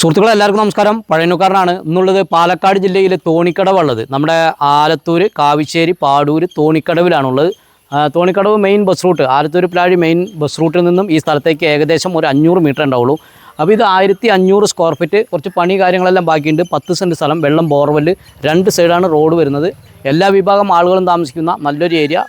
സുഹൃത്തുക്കളെ എല്ലാവർക്കും നമസ്കാരം. പഴയനുക്കാരനാണ് ഇന്നുള്ളത് പാലക്കാട് ജില്ലയിലെ തോണിക്കടവുള്ളത് നമ്മുടെ Alathur കാവിശ്ശേരി Padur തോണിക്കടവിലാണുള്ളത്. Thonikkadavu main bus route Alathur Plazhi main bus റൂട്ടിൽ നിന്നും ഈ സ്ഥലത്തേക്ക് ഏകദേശം ഒരു അഞ്ഞൂറ് മീറ്റർ ഉണ്ടാവുള്ളൂ. അപ്പോൾ ഇത് ആയിരത്തി അഞ്ഞൂറ് സ്ക്വയർ ഫീറ്റ് കുറച്ച് പണി കാര്യങ്ങളെല്ലാം ബാക്കിയുണ്ട്. പത്ത് സെന്റ് സ്ഥലം വെള്ളം ബോർവെൽ രണ്ട് സൈഡാണ് റോഡ് വരുന്നത്. എല്ലാ വിഭാഗം ആളുകളും താമസിക്കുന്ന നല്ലൊരു ഏരിയ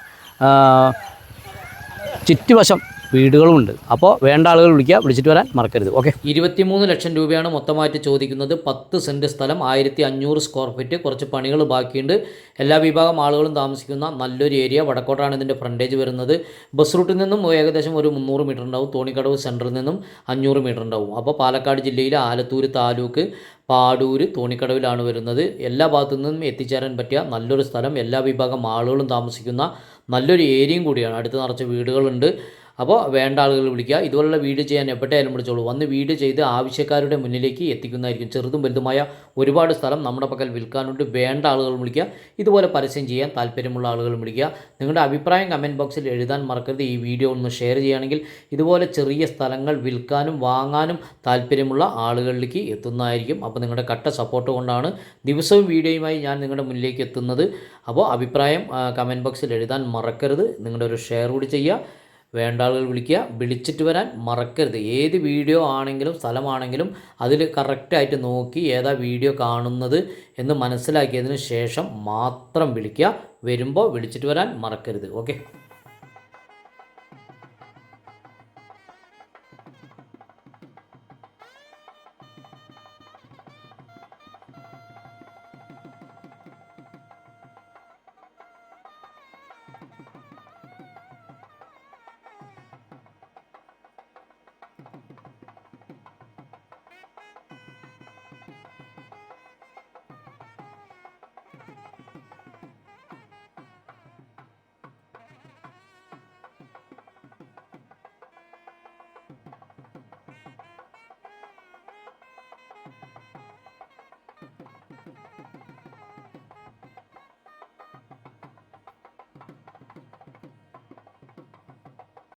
ചുറ്റുവശം വീടുകളുമുണ്ട്. അപ്പോൾ വേണ്ട ആളുകൾ വിളിക്കുക വിളിച്ചിട്ട് വരാൻ മറക്കരുത്. ഓക്കെ ഇരുപത്തിമൂന്ന് ലക്ഷം രൂപയാണ് മൊത്തമായിട്ട് ചോദിക്കുന്നത്. പത്ത് സെന്റ് സ്ഥലം ആയിരത്തി അഞ്ഞൂറ് സ്ക്വയർ ഫീറ്റ് കുറച്ച് പണികൾ ബാക്കിയുണ്ട്. എല്ലാ വിഭാഗം ആളുകളും താമസിക്കുന്ന നല്ലൊരു ഏരിയ വടക്കോട്ടാണ് ഇതിന്റെ ഫ്രണ്ടേജ് വരുന്നത്. ബസ് റൂട്ടിൽ നിന്നും ഏകദേശം ഒരു മുന്നൂറ് മീറ്റർ ഉണ്ടാവും. തോണിക്കടവ് സെന്ററിൽ നിന്നും അഞ്ഞൂറ് മീറ്റർ ഉണ്ടാവും. അപ്പോൾ പാലക്കാട് ജില്ലയിലെ ആലത്തൂർ താലൂക്ക് പാടൂർ തോണിക്കടവിലാണ് വരുന്നത്. എല്ലാ ഭാഗത്തു നിന്നും എത്തിച്ചേരാൻ പറ്റിയ നല്ലൊരു സ്ഥലം. എല്ലാ വിഭാഗം ആളുകളും താമസിക്കുന്ന നല്ലൊരു ഏരിയയും കൂടിയാണ്. അടുത്ത് നിറച്ച് വീടുകളുണ്ട്. അപ്പോൾ വേണ്ട ആളുകൾ വിളിക്കുക. ഇതുപോലുള്ള വീഡിയോ ചെയ്യാൻ എപ്പോഴായാലും വിളിച്ചോളൂ. വന്ന് വീഡിയോ ചെയ്ത് ആവശ്യക്കാരുടെ മുന്നിലേക്ക് എത്തിക്കുന്നതായിരിക്കും. ചെറുതും വലുതുമായ ഒരുപാട് സ്ഥലം നമ്മുടെ പക്കൽ വിൽക്കാനുണ്ട്. വേണ്ട ആളുകൾ വിളിക്കുക. ഇതുപോലെ പരസ്യം ചെയ്യാൻ താല്പര്യമുള്ള ആളുകൾ വിളിക്കുക. നിങ്ങളുടെ അഭിപ്രായം കമന്റ് ബോക്സിൽ എഴുതാൻ മറക്കരുത്. ഈ വീഡിയോ ഒന്ന് ഷെയർ ചെയ്യുകയാണെങ്കിൽ ഇതുപോലെ ചെറിയ സ്ഥലങ്ങൾ വിൽക്കാനും വാങ്ങാനും താല്പര്യമുള്ള ആളുകളിലേക്ക് എത്തുന്നതായിരിക്കും. അപ്പോൾ നിങ്ങളുടെ കട്ട സപ്പോർട്ട് കൊണ്ടാണ് ദിവസവും വീഡിയോയുമായി ഞാൻ നിങ്ങളുടെ മുന്നിലേക്ക് എത്തുന്നത്. അപ്പോൾ അഭിപ്രായം കമന്റ് ബോക്സിൽ എഴുതാൻ മറക്കരുത്. നിങ്ങളുടെ ഒരു ഷെയർ കൂടി ചെയ്യുക. വേണ്ട ആളുകൾ വിളിക്കുക. വിളിച്ചിട്ട് വരാൻ മറക്കരുത്. ഏത് വീഡിയോ ആണെങ്കിലും സ്ഥലമാണെങ്കിലും അതിൽ കറക്റ്റായിട്ട് നോക്കി ഏതാ വീഡിയോ കാണുന്നത് എന്ന് മനസ്സിലാക്കിയതിന് ശേഷം മാത്രം വിളിക്കുക. വരുമ്പോൾ വിളിച്ചിട്ട് വരാൻ മറക്കരുത്. ഓക്കെ